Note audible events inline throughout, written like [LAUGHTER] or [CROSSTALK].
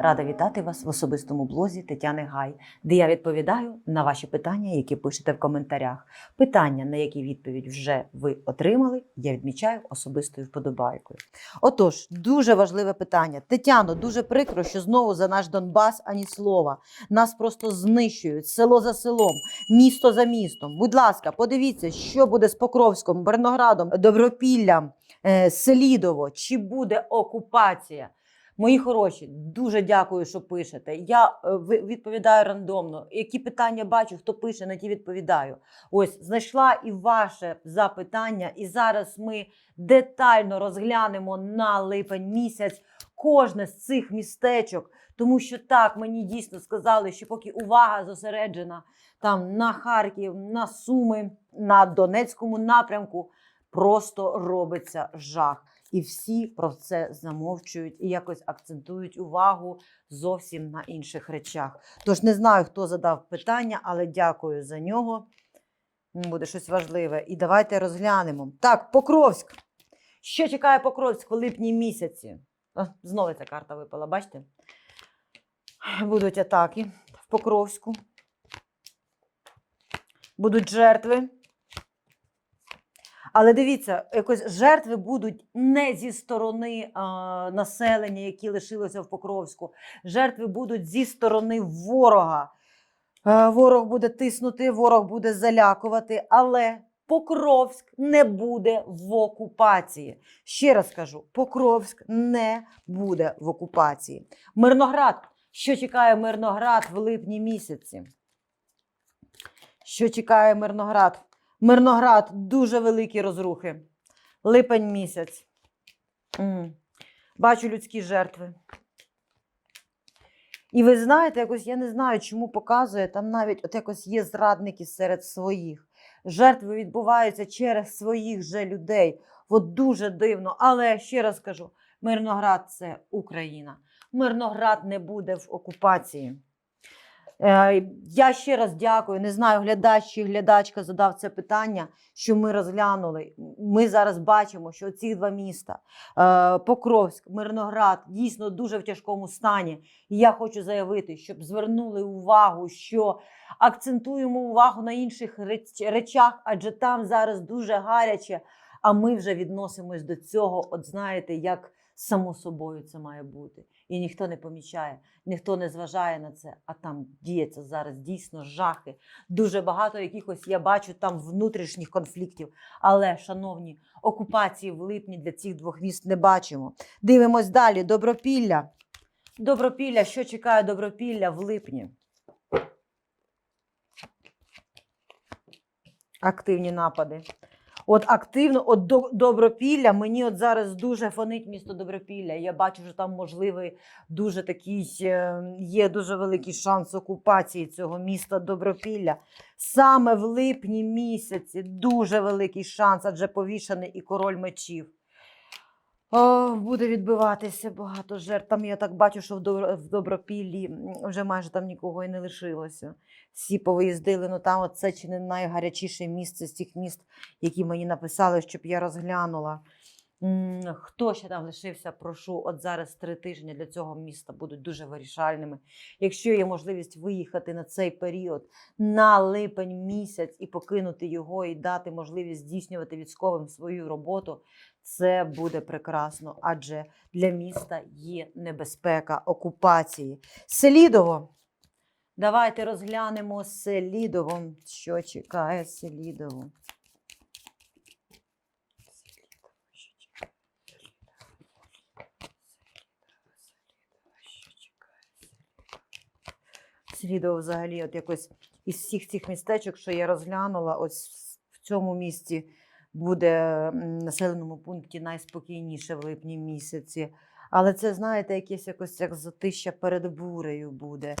Рада вітати вас в особистому блозі Тетяни Гай, де я відповідаю на ваші питання, які пишете в коментарях. Питання, на які відповідь вже ви отримали, я відмічаю особистою вподобайкою. Отож, дуже важливе питання. Тетяно, дуже прикро, що знову за наш Донбас ані слова. Нас просто знищують село за селом, місто за містом. Будь ласка, подивіться, що буде з Покровськом, Берноградом, Добропіллям, е, Селідово. Чи буде окупація? Мої хороші, дуже дякую, що пишете. Я е, відповідаю рандомно. Які питання бачу, хто пише, на ті відповідаю. Ось знайшла і ваше запитання, і зараз ми детально розглянемо на липень місяць кожне з цих містечок. Тому що так мені дійсно сказали, що поки увага зосереджена там на Харків, на Суми, на Донецькому напрямку, просто робиться жах. І всі про це замовчують і якось акцентують увагу зовсім на інших речах. Тож не знаю, хто задав питання, але дякую за нього. Буде щось важливе. І давайте розглянемо. Так, Покровськ. Що чекає Покровськ в липні місяці? Знову ця карта випала, бачите? Будуть атаки в Покровську. Будуть жертви. Але дивіться, якось жертви будуть не зі сторони а, населення, які лишилося в Покровську. Жертви будуть зі сторони ворога. Е, Ворог буде тиснути, ворог буде залякувати, але Покровськ не буде в окупації. Ще раз кажу: Покровськ не буде в окупації. Мирноград. Що чекає Мирноград в липні місяці? Що чекає Мирноград? Мирноград дуже великі розрухи. Липень місяць. Бачу людські жертви. І ви знаєте, якось я не знаю, чому показує, там навіть от якось є зрадники серед своїх. Жертви відбуваються через своїх же людей. От дуже дивно. Але ще раз кажу: Мирноград це Україна. Мирноград не буде в окупації. Е, Я ще раз дякую. Не знаю, глядач чи глядачка задав це питання, що ми розглянули. Ми зараз бачимо, що ці два міста е, Покровськ, Мирноград дійсно дуже в тяжкому стані. І я хочу заявити, щоб звернули увагу, що акцентуємо увагу на інших речах, адже там зараз дуже гаряче. А ми вже відносимось до цього, от знаєте, як само собою це має бути. І ніхто не помічає, ніхто не зважає на це. А там діється зараз дійсно жахи. Дуже багато якихось я бачу там внутрішніх конфліктів. Але, шановні, окупації в липні для цих двох міст не бачимо. Дивимось далі. Добропілля. Добропілля, що чекає Добропілля в липні? Активні напади. От активно, от до Добропілля, мені от зараз дуже фонить місто Добропілля. Я бачу, що там можливий дуже такий, е, є дуже великий шанс окупації цього міста Добропілля. Саме в липні місяці дуже великий шанс, адже повішаний і король мечів. О, буде відбиватися багато жертв. Там я так бачу, що в Добро- в Добропіллі вже майже там нікого і не лишилося. Всі повиїздили. Ну там це чи не найгарячіше місце з тих міст, які мені написали, щоб я розглянула. Хто ще там лишився, прошу. От зараз три тижні для цього міста будуть дуже вирішальними. Якщо є можливість виїхати на цей період на липень місяць і покинути його, і дати можливість здійснювати військовим свою роботу, це буде прекрасно, адже для міста є небезпека окупації. Селідово. Давайте розглянемо Селідово. Що чекає Селідово? Селідово взагалі, от якось із всіх цих містечок, що я розглянула, ось в цьому місті буде населеному пункті найспокійніше в липні місяці. Але це, знаєте, якесь якось як затища перед бурею буде.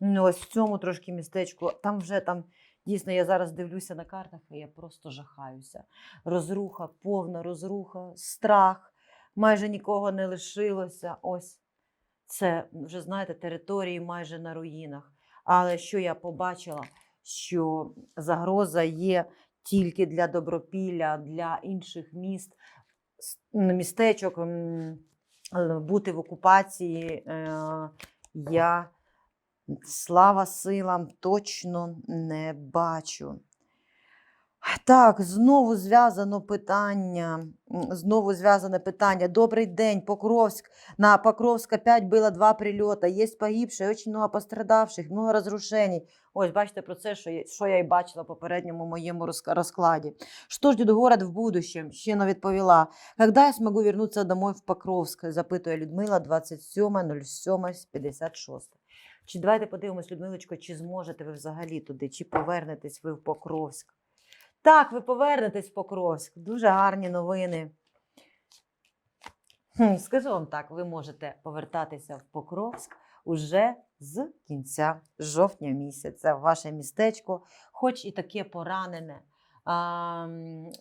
Ну, ось в цьому трошки містечку. Там вже там дійсно я зараз дивлюся на картах, і я просто жахаюся. Розруха, повна розруха, страх, майже нікого не лишилося. Ось це вже знаєте, території майже на руїнах. Але що я побачила, що загроза є тільки для добропілля, для інших міст, містечок е, бути в окупації. е, я слава силам точно не бачу. Так, знову зв'язано питання. Знову зв'язане питання. Добрий день, Покровськ. На Покровська 5 было два прильота. Є погибшие, очень много пострадавших, много разрушений. Ось, бачите, про це, що я, що я і бачила в попередньому моєму розкладі. Що ждет город в будущем? Ще не відповіла. Когда я смогу вернуться домой в Покровськ? Запитує Людмила 27.07.56. Чи давайте подивимось, Людмилочко, чи зможете ви взагалі туди, чи повернетесь ви в Покровськ? Так, ви повернетесь в Покровськ. Дуже гарні новини. Скажу вам так, ви можете повертатися в Покровськ уже з кінця жовтня місяця. в Ваше містечко, хоч і таке поранене, а,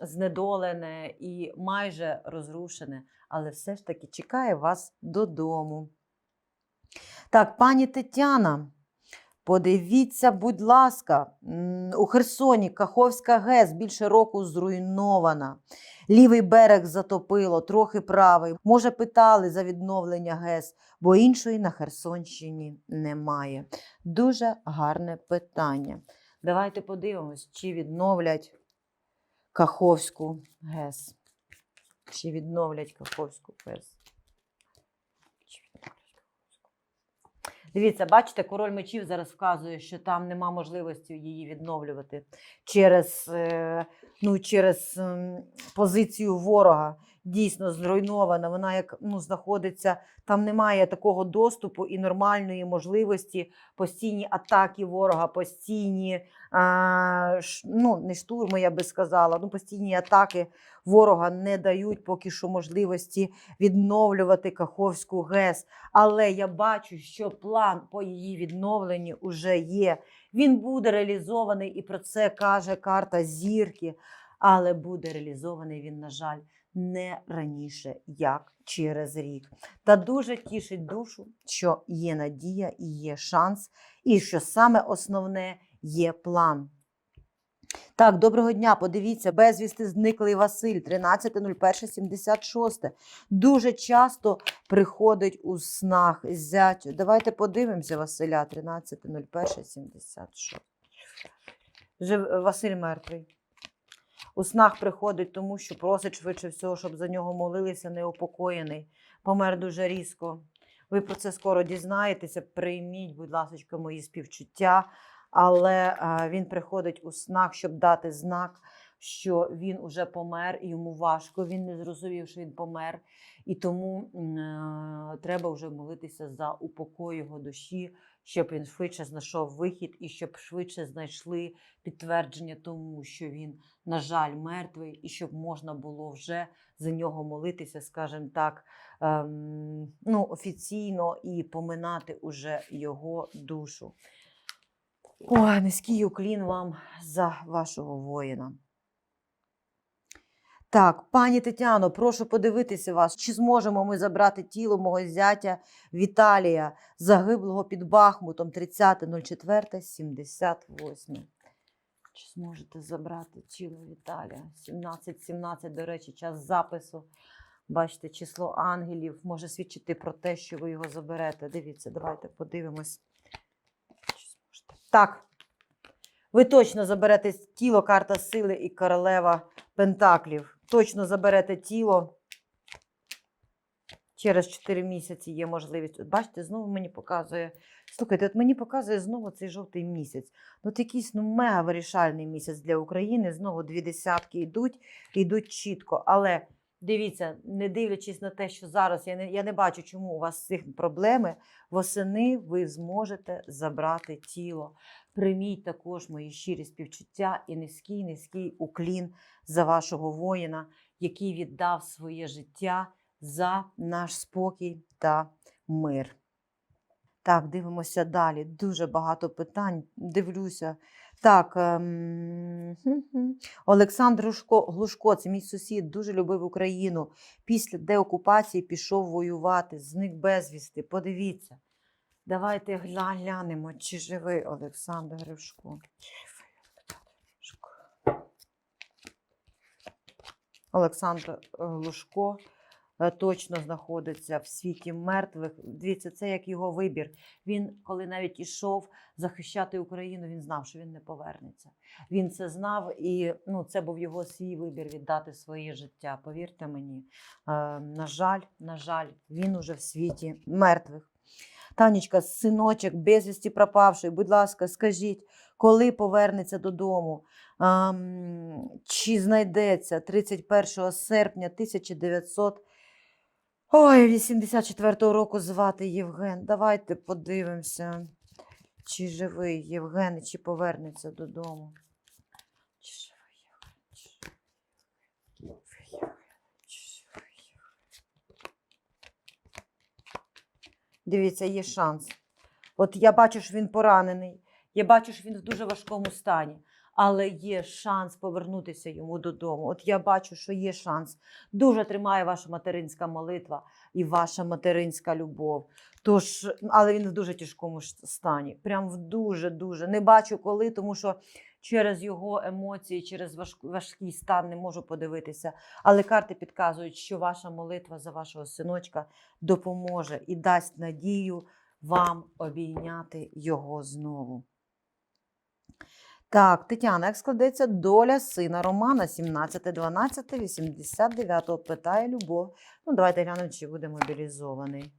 знедолене і майже розрушене, але все ж таки чекає вас додому. Так, пані Тетяна, подивіться, будь ласка, у Херсоні Каховська ГЕС більше року зруйнована. Лівий берег затопило, трохи правий. Може, питали за відновлення ГЕС, бо іншої на Херсонщині немає. Дуже гарне питання. Давайте подивимось, чи відновлять Каховську ГЕС. Чи відновлять Каховську ГЕС. Чи відновлять Каховську? Дивіться, бачите, король мечів зараз вказує, що там нема можливості її відновлювати через, е, ну, через ем, позицію ворога. Дійсно зруйнована. Вона як ну, знаходиться, там немає такого доступу і нормальної можливості, постійні атаки ворога, постійні, а, ш, ну, не штурми, я би сказала, ну, постійні атаки ворога не дають поки що можливості відновлювати Каховську ГЕС. Але я бачу, що план по її відновленню вже є. Він буде реалізований, і про це каже карта зірки. Але буде реалізований він, на жаль, не раніше, як через рік. Та дуже тішить душу, що є надія і є шанс, і що саме основне є план. Так, доброго дня. Подивіться, безвісти зниклий Василь, 13.01.76. Дуже часто приходить у снах зятю. Давайте подивимося Василя 13.01.76. Жив Василь мертвий. У снах приходить, тому що просить швидше всього, щоб за нього молилися, неупокоєний. Помер дуже різко. Ви про це скоро дізнаєтеся. Прийміть, будь ласка, мої співчуття. Але а, він приходить у снах, щоб дати знак, що він уже помер, йому важко. Він не зрозумів, що він помер. І тому е, треба вже молитися за упокой його душі, щоб він швидше знайшов вихід і щоб швидше знайшли підтвердження тому, що він, на жаль, мертвий, і щоб можна було вже за нього молитися, скажімо так, ем, ну, офіційно і поминати уже його душу. Ой, низький уклін вам за вашого воїна. Так, пані Тетяно, прошу подивитися вас, чи зможемо ми забрати тіло мого зятя Віталія, загиблого під Бахмутом 30.04.78. Чи зможете забрати тіло Віталія? 17.17, до речі, час запису. Бачите, число ангелів може свідчити про те, що ви його заберете. Дивіться, давайте подивимось. Так. Ви точно заберете тіло, карта сили і королева Пентаклів. Точно заберете тіло. Через 4 місяці є можливість. От бачите, знову мені показує. Слухайте, от мені показує знову цей жовтий місяць. Ну, от якийсь ну, мега вирішальний місяць для України. Знову дві десятки йдуть, йдуть чітко. Але дивіться, не дивлячись на те, що зараз я не, я не бачу, чому у вас цих проблеми, восени ви зможете забрати тіло. Прийміть також мої щирі співчуття і низький, низький уклін за вашого воїна, який віддав своє життя за наш спокій та мир. Так, дивимося далі. Дуже багато питань. Дивлюся. Так, ем... Олександр Глушко, Глушко, це мій сусід, дуже любив Україну. Після деокупації пішов воювати, зник безвісти. Подивіться. Давайте глянемо, чи живий Олександр. Олександр е, Глушко е, точно знаходиться в світі мертвих. Дивіться, це як його вибір. Він, коли навіть ішов захищати Україну, він знав, що він не повернеться. Він це знав, і ну, це був його свій вибір віддати своє життя. Повірте мені. Е, на жаль, на жаль, він уже в світі мертвих. Танечка, синочок, безвісті пропавший, будь ласка, скажіть, коли повернеться додому? Ам, чи знайдеться 31 серпня 1900 Ой, 84-го року звати Євген. Давайте подивимося, чи живий Євген, чи повернеться додому. Чи живий Євген? Чи живий Євген? Чи живий Євген? Дивіться, є шанс. От я бачу, що він поранений. Я бачу, що він в дуже важкому стані, але є шанс повернутися йому додому. От я бачу, що є шанс. Дуже тримає ваша материнська молитва і ваша материнська любов. Тож, але він в дуже тяжкому стані. Прям в дуже дуже не бачу коли, тому що через його емоції, через важкий стан не можу подивитися. Але карти підказують, що ваша молитва за вашого синочка допоможе і дасть надію вам обійняти його знову. Так, Тетяна, як складеться доля сина Романа 17-12-89 питає Любов. Ну, давайте глянемо, чи буде мобілізований.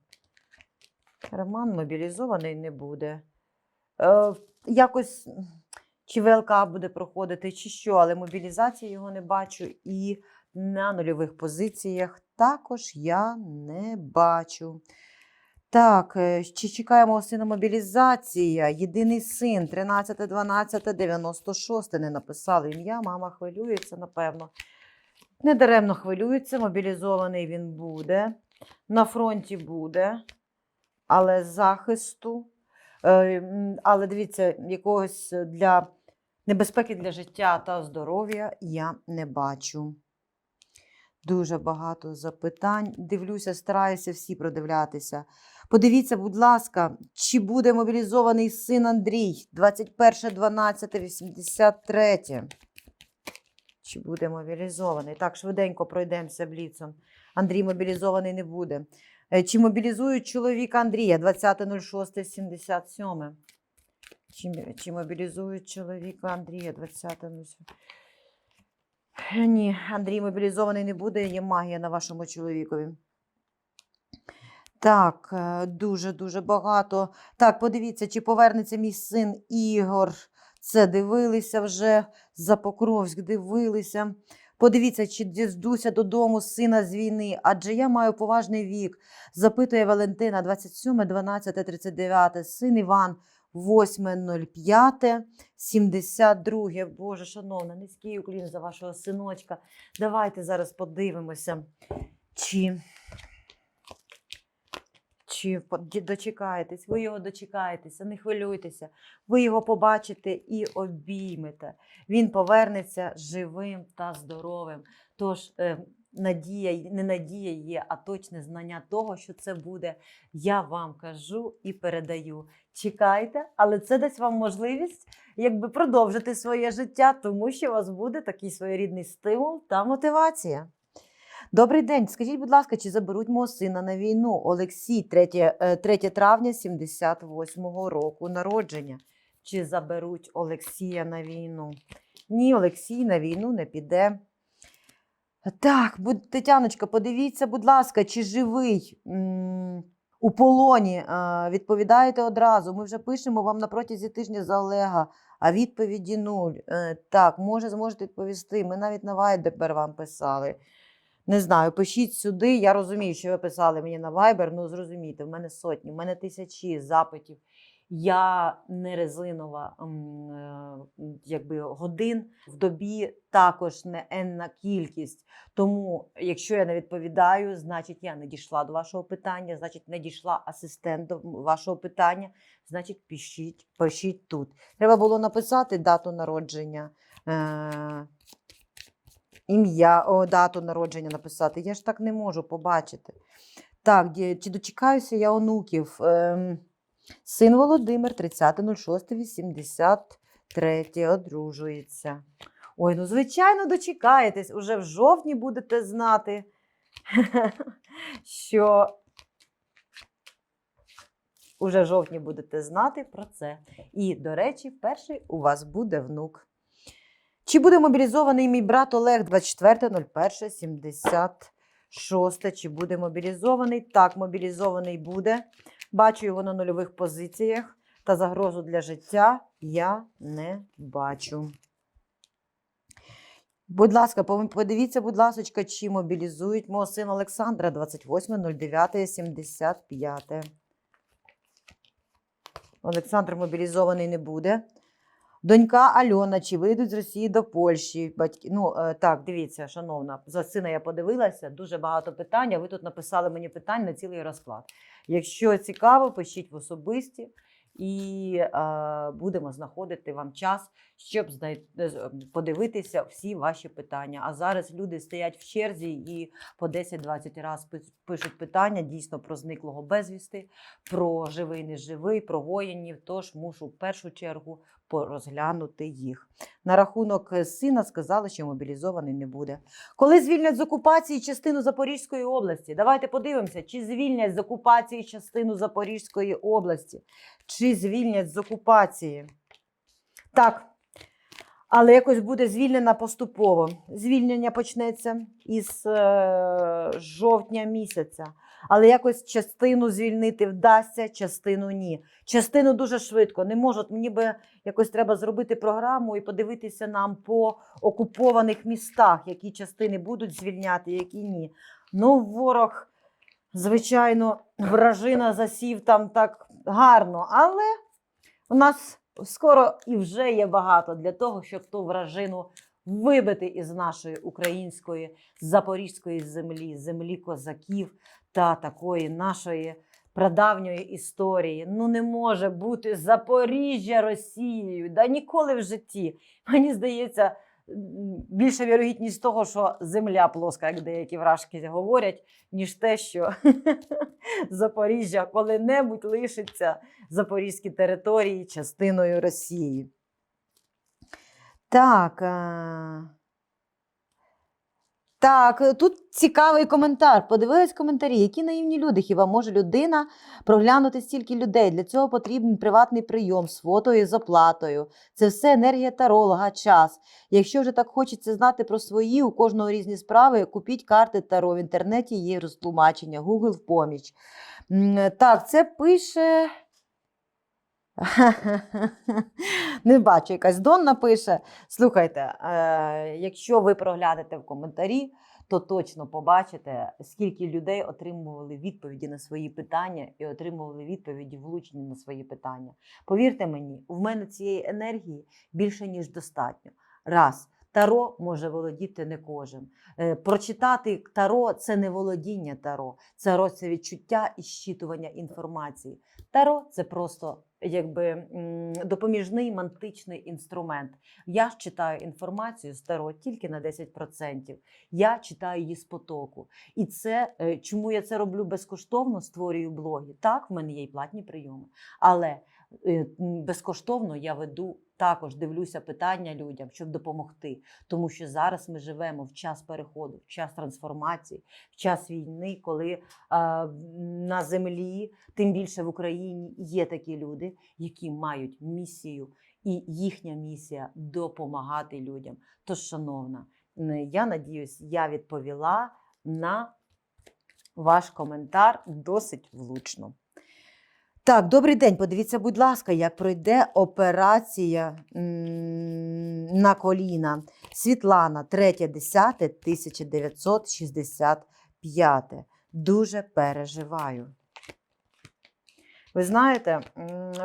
Роман мобілізований не буде. Е, якось чи ВЛК буде проходити, чи що, але мобілізації його не бачу. І на нульових позиціях також я не бачу. Так, е, чи чекає мого сина мобілізація? Єдиний син, 13, 12, 96. Не написали ім'я, мама хвилюється, напевно. Недаремно хвилюється, мобілізований він буде. На фронті буде, але захисту. е, Але дивіться, якогось для небезпеки для життя та здоров'я я не бачу. Дуже багато запитань. Дивлюся, стараюся всі продивлятися. Подивіться, будь ласка, чи буде мобілізований син Андрій 21.12.83. Чи буде мобілізований? Так, швиденько пройдемося бліцом. Андрій мобілізований не буде. Е, Чи мобілізують чоловіка Андрія 20.06.77? Чи, чи мобілізують чоловіка Андрія 20.07? Е, Ні, Андрій мобілізований не буде, є магія на вашому чоловікові. Так, дуже-дуже багато. Так, подивіться, чи повернеться мій син Ігор. Це дивилися вже. За Покровськ дивилися. Подивіться, чи діздуся додому сина з війни, адже я маю поважний вік. Запитує Валентина 27, 12, 39. Син Іван 8.05, 72. Боже, шановна, низький уклін за вашого синочка. Давайте зараз подивимося, чи, чи дочекаєтесь, ви його дочекаєтеся, не хвилюйтеся, ви його побачите і обіймете. Він повернеться живим та здоровим. Тож е, надія, не надія є, а точне знання того, що це буде. Я вам кажу і передаю. Чекайте, але це дасть вам можливість якби продовжити своє життя, тому що у вас буде такий своєрідний стимул та мотивація. Добрий день. Скажіть, будь ласка, чи заберуть мого сина на війну? Олексій, 3, е, 3 травня 78-го року народження. Чи заберуть Олексія на війну? Ні, Олексій на війну не піде. Так, Тетяночка, подивіться, будь ласка, чи живий у полоні. Е, Відповідаєте одразу. Ми вже пишемо вам на протязі тижня за Олега, а відповіді нуль. Е, Так, може, зможете відповісти. Ми навіть на Viber вам писали. Не знаю, пишіть сюди. Я розумію, що ви писали мені на Viber, ну зрозумійте, в мене сотні, в мене тисячі запитів. Я не резинова е, якби, годин в добі також не енна кількість. Тому, якщо я не відповідаю, значить я не дійшла до вашого питання, значить не дійшла асистент до вашого питання, значить пишіть, пишіть тут. Треба було написати дату народження. Ім'я, дату народження написати. Я ж так не можу побачити. Так, чи дочекаюся я онуків? Ем, син Володимир, 30.06.83, одружується. Ой, ну звичайно, дочекаєтесь. Уже в жовтні будете знати. [LAUGHS] що уже в жовтні будете знати про це. І, до речі, перший у вас буде внук. Чи буде мобілізований мій брат Олег 24.01.76? Чи буде мобілізований? Так, мобілізований буде. Бачу його на нульових позиціях. Та загрозу для життя я не бачу. Будь ласка, подивіться, будь ласка, чи мобілізують мого сина Олександра 28.09.75. Олександр мобілізований не буде. Донька Альона, чи вийдуть з Росії до Польщі? Батьки... Ну, е, так, дивіться, шановна, за сина я подивилася, дуже багато питань. Ви тут написали мені питань на цілий розклад. Якщо цікаво, пишіть в особисті і е, будемо знаходити вам час, щоб е, подивитися всі ваші питання. А зараз люди стоять в черзі і по 10-20 разів пишуть питання дійсно про зниклого безвісти, про живий, неживий, про воїнів. Тож мушу в першу чергу порозглянути їх. На рахунок е, сина сказали, що мобілізований не буде. Коли звільнять з окупації частину Запорізької області? Давайте подивимося, чи звільнять з окупації частину Запорізької області, чи звільнять з окупації. Так. Але якось буде звільнена поступово. Звільнення почнеться із е, жовтня місяця. Але якось частину звільнити вдасться, частину ні. Частину дуже швидко. Не можуть. Мені би якось треба зробити програму і подивитися нам по окупованих містах, які частини будуть звільняти, які ні. Ну, ворог, звичайно, вражина засів там так гарно, але у нас скоро і вже є багато для того, щоб ту вражину вибити із нашої української запорізької землі, землі козаків та такої нашої прадавньої історії. Ну не може бути Запоріжжя Росією. Да ніколи в житті. Мені здається, більша вірогідність того, що земля плоска, як деякі вражки говорять, ніж те, що [LAUGHS] Запоріжжя коли-небудь лишиться запорізькі території частиною Росії. Так. Е, Так, е, тут цікавий коментар. Подивились коментарі. Які наївні люди? Хіба може людина проглянути стільки людей? Для цього потрібен приватний прийом з фото і з оплатою. Це все енергія таролога, час. Якщо вже так хочеться знати про свої, у кожного різні справи, купіть карти Таро. В інтернеті є розтлумачення, Google в поміч. Так, це пише. Не бачу, якась Донна пише. Слухайте, е, якщо ви проглянете в коментарі, то точно побачите, скільки людей отримували відповіді на свої питання і отримували відповіді влучні на свої питання. Повірте мені, в мене цієї енергії більше ніж достатньо. Раз. Таро може володіти не кожен. Е, Прочитати таро це не володіння таро. Таро це відчуття і щитування інформації. Таро це просто якби допоміжний мантичний інструмент. Я ж читаю інформацію з таро тільки на 10%. Я читаю її з потоку. І це е, чому я це роблю безкоштовно, створюю блоги. Так, в мене є і платні прийоми, але безкоштовно я веду. Також дивлюся питання людям, щоб допомогти. Тому що зараз ми живемо в час переходу, в час трансформації, в час війни, коли а, на землі, тим більше в Україні, є такі люди, які мають місію, і їхня місія допомагати людям. Тож, шановна, я надіюсь, я відповіла на ваш коментар досить влучно. Так, добрий день. Подивіться, будь ласка, як пройде операція на коліна. Світлана, 3.10.1965. Дуже переживаю. Ви знаєте,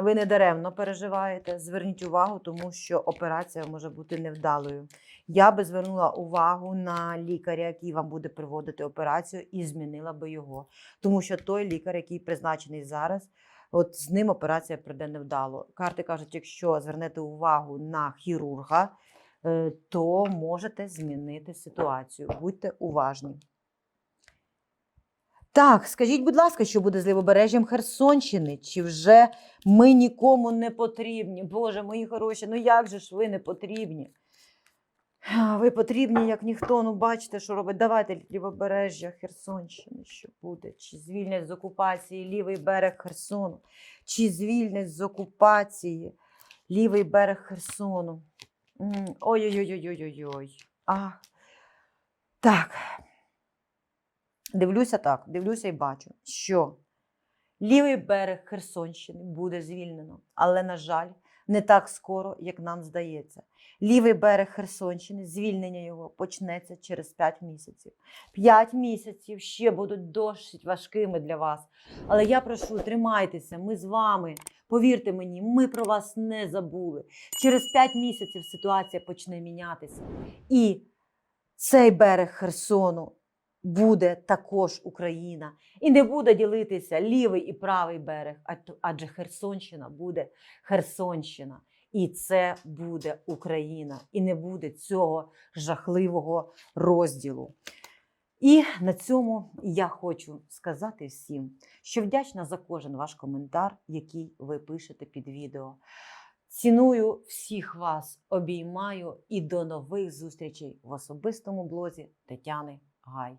ви не даремно переживаєте. Зверніть увагу, тому що операція може бути невдалою. Я би звернула увагу на лікаря, який вам буде проводити операцію, і змінила би його. Тому що той лікар, який призначений зараз, от з ним операція пройде невдало. Карти кажуть, якщо звернете увагу на хірурга, е, то можете змінити ситуацію. Будьте уважні. Так, скажіть, будь ласка, що буде з лівобережжям Херсонщини? Чи вже ми нікому не потрібні? Боже, мої хороші, ну як же ж ви не потрібні? Ви потрібні, як ніхто. Ну, бачите, що робить. Давайте лівобережжя Херсонщини, що буде. Чи звільнять з окупації лівий берег Херсону, чи звільнять з окупації лівий берег Херсону. Ой-ой-ой-ой-ой-ой. А. Так. Дивлюся так, дивлюся і бачу, що лівий берег Херсонщини буде звільнено, але, на жаль, не так скоро, як нам здається. Лівий берег Херсонщини, звільнення його почнеться через 5 місяців. 5 місяців ще будуть досить важкими для вас. Але я прошу, тримайтеся, ми з вами. Повірте мені, ми про вас не забули. Через 5 місяців ситуація почне мінятися. І цей берег Херсону буде також Україна. І не буде ділитися лівий і правий берег, адже Херсонщина буде Херсонщина. І це буде Україна. І не буде цього жахливого розділу. І на цьому я хочу сказати всім, що вдячна за кожен ваш коментар, який ви пишете під відео. Ціную всіх вас, обіймаю і до нових зустрічей в особистому блозі Тетяни Гай.